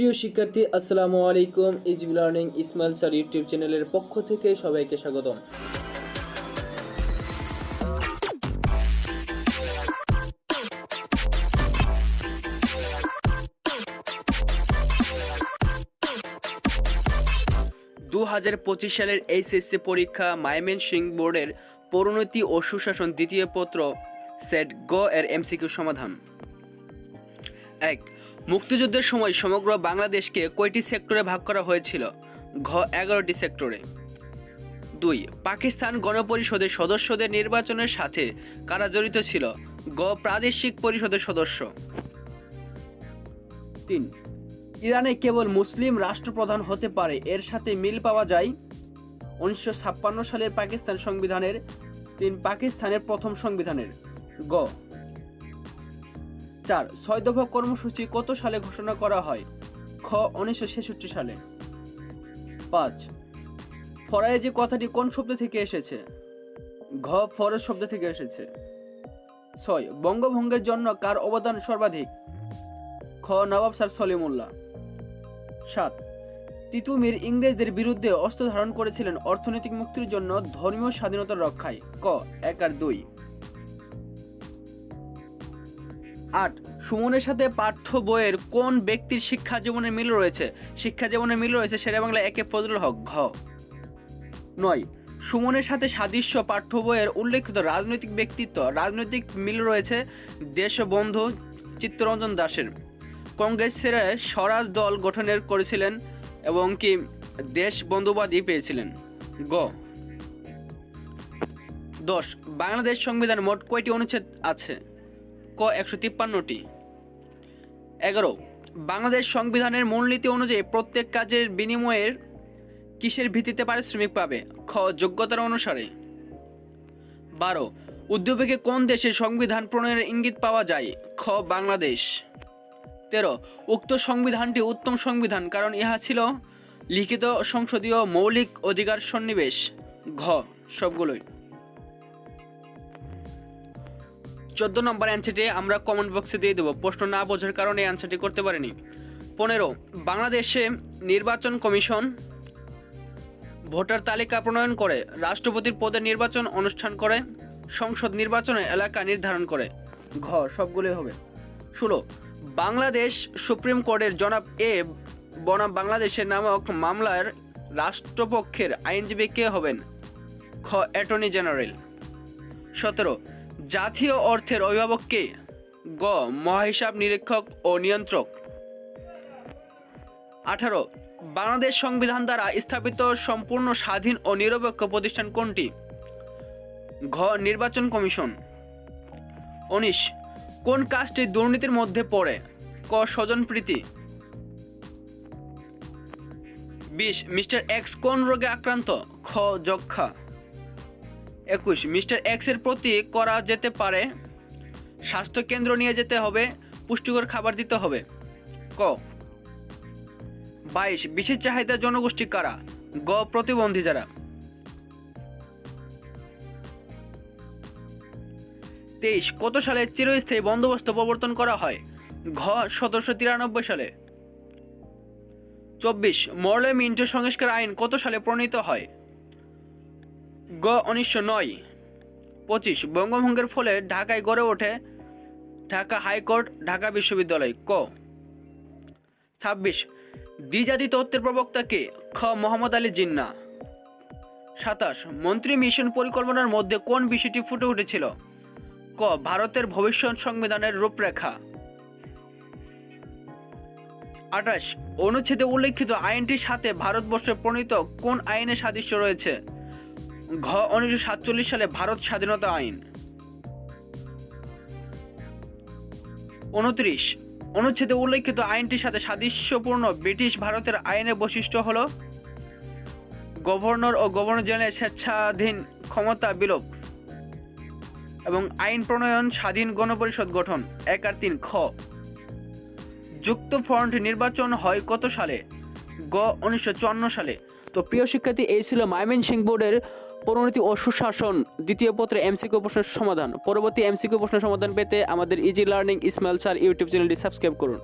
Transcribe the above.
প্রিয় শিক্ষার্থী, আসসালামু আলাইকুম। ইজিবি লার্নিং ইসমাইল স্যার ইউটিউব চ্যানেলের পক্ষ থেকে সবাইকে স্বাগতম। দু হাজার পঁচিশ সালের এইচএসসি পরীক্ষা মাইমেন সিং বোর্ডের পরিণতি ও সুশাসন দ্বিতীয় পত্র সেট গ এর এমসিকিউ সমাধান। এক মুক্তিযুদ্ধের সময় সমগ্র বাংলাদেশকে কয়টি সেক্টরে ভাগ করা হয়েছিল? ঘ, এগারোটি সেক্টরে। দুই, পাকিস্তান গণপরিষদের সদস্যদের নির্বাচনের সাথে কারা জড়িত ছিল? গ, প্রাদেশিক পরিষদের সদস্য। তিন, ইরানে কেবল মুসলিম রাষ্ট্রপ্রধান হতে পারে, এর সাথে মিল পাওয়া যায়? উনিশশো ছাপ্পান্ন সালের পাকিস্তান সংবিধানের, তিন, পাকিস্তানের প্রথম সংবিধানের। গ চার, ছয় দফা কর্মসূচি কত সালে ঘোষণা করা হয়? খ, উনিশশো ছেষট্টি সালে। পাঁচ ফরায়েজি কথাটি কোন শব্দ থেকে এসেছে? ঘ ফরজ শব্দ থেকে এসেছে। ছয়, বঙ্গভঙ্গের জন্য কার অবদান সর্বাধিক? খ, নবাব স্যার সলিমুল্লাহ। সাত, তিতুমির ইংরেজদের বিরুদ্ধে অস্ত্র ধারণ করেছিলেন অর্থনৈতিক মুক্তির জন্য ধর্মীয় স্বাধীনতার রক্ষায়। ক, এক আর দুই। আট, সুমনের সাথে পাঠ্য বইয়ের কোন ব্যক্তির শিক্ষা জীবনের মিল রয়েছে? শিক্ষা জীবনের মিল রয়েছে সেরা বাংলা একে ফজলুল হক, ঘ। নয়, সুমনের সাথে সাদৃশ্য পাঠ্য বইয়ের উল্লেখিত রাজনৈতিক ব্যক্তিত্ব, রাজনৈতিক মিল রয়েছে দেশবন্ধু চিত্তরঞ্জন দাসের। কংগ্রেস ছেড়ে স্বরাজ দল গঠনের করেছিলেন এবং কি দেশ বন্ধুবাদী পেয়েছিলেন। গ। দশ, বাংলাদেশ সংবিধান মোট কয়টি অনুচ্ছেদ আছে? ক একশো তিপ্পান্নটি। এগারো, বাংলাদেশ সংবিধানের মূলনীতি অনুযায়ী প্রত্যেক কাজের বিনিময়ের কিসের ভিত্তিতে পারিশ্রমিক পাবে? খ, যোগ্যতার অনুসারে। বারো উদ্যোগে কোন দেশের সংবিধান প্রণয়নের ইঙ্গিত পাওয়া যায়? খ, বাংলাদেশ। তেরো, উক্ত সংবিধানটি উত্তম সংবিধান, কারণ ইহা ছিল লিখিত সংসদীয় মৌলিক অধিকার সন্নিবেশ। ঘ, সবগুলোই। চোদ্দ নম্বর অ্যান্সারটি আমরা কমেন্ট বক্সে দিয়ে দেবো। প্রশ্ন না বোঝার কারণে অ্যান্সারটি করতে পারিনি। পনেরো, বাংলাদেশে নির্বাচন কমিশন ভোটার তালিকা প্রণয়ন করে, রাষ্ট্রপতির পদে নির্বাচন অনুষ্ঠান করে, সংসদ নির্বাচনে এলাকা নির্ধারণ করে। ঘ, সবগুলোই হবে। ষোলো, বাংলাদেশ সুপ্রিম কোর্টের জনাব এ বনাম বাংলাদেশের নামক মামলার রাষ্ট্রপক্ষের আইনজীবী কে হবেন? খ, অ্যাটর্নি জেনারেল। সতেরো জাতীয় অর্থের অভিভাবক কে? গ. মহাহিসাব নিরীক্ষক ও নিয়ন্ত্রক। আঠারো. বাংলাদেশ সংবিধান দ্বারা স্থাপিত সম্পূর্ণ, স্বাধীন ও নিরপেক্ষ প্রতিষ্ঠান কোনটি? ঘ. নির্বাচন কমিশন। উনিশ. কোন কাজটি দুর্নীতির মধ্যে পড়ে? ক. স্বজনপ্রীতি বিশ. মিস্টার এক্স কোন রোগে আক্রান্ত? খ. যক্ষা একুশ, মিস্টার এক্সের প্রতি করা যেতে পারে। স্বাস্থ্য কেন্দ্র নিয়ে যেতে হবে, পুষ্টিকর খাবার দিতে হবে। ক, বাইশ, বিশেষ চাহিদা জনগোষ্ঠী কারা? গ, প্রতিবন্ধী যারা। তেইশ, কত সালে চিরস্থায়ী বন্দোবস্ত প্রবর্তন করা হয়? ঘ, সতেরোশো তিরানব্বই সালে। চব্বিশ মরলে মিন্টো সংস্কার আইন কত সালে প্রণীত হয়? গ উনিশশো নয়। পঁচিশ, বঙ্গভঙ্গের ফলে ঢাকায় গড়ে ওঠে ঢাকা হাইকোর্ট, ঢাকা বিশ্ববিদ্যালয়। ক ছাব্বিশ, দ্বিজাতি তত্ত্বের প্রবক্তা কে? খ মোহাম্মদ আলী জিন্না। সাতাশ, মন্ত্রী মিশন পরিকল্পনার মধ্যে কোন বিষয়টি ফুটে উঠেছিল? ক, ভারতের ভবিষ্যৎ সংবিধানের রূপরেখা। আঠাশ, অনুচ্ছেদে উল্লেখিত আইনটির সাথে ভারতবর্ষে প্রণীত কোন আইনের সাদৃশ্য রয়েছে? ঘ উনিশশো সাতচল্লিশ সালে ভারত স্বাধীনতা আইন। উনত্রিশ, অনুচ্ছেদে উল্লেখিত আইনটির সাথে সাদৃশ্যপূর্ণ ব্রিটিশ ভারতের আইনের বৈশিষ্ট্য হল গভর্নর ও গভর্নর জেনারেল স্বেচ্ছাধীন ক্ষমতা বিলোপ এবং আইন প্রণয়ন স্বাধীন গণপরিষদ গঠন, এক আর তিন, খ। যুক্ত ফ্রন্ট নির্বাচন হয় কত সালে? গ উনিশশো চুয়ান্ন সালে। তো প্রিয় শিক্ষার্থী, এই ছিল মাইমেন সিং বোর্ডের পরিণতি ও সুশাসন। দ্বিতীয় পত্রে এমসিকিউ প্রশ্নের সমাধান। পরবর্তী এমসিকিউ প্রশ্নের সমাধান পেতে আমাদের easy learning Ismail sir YouTube চ্যানেলটি সাবস্ক্রাইব করুন।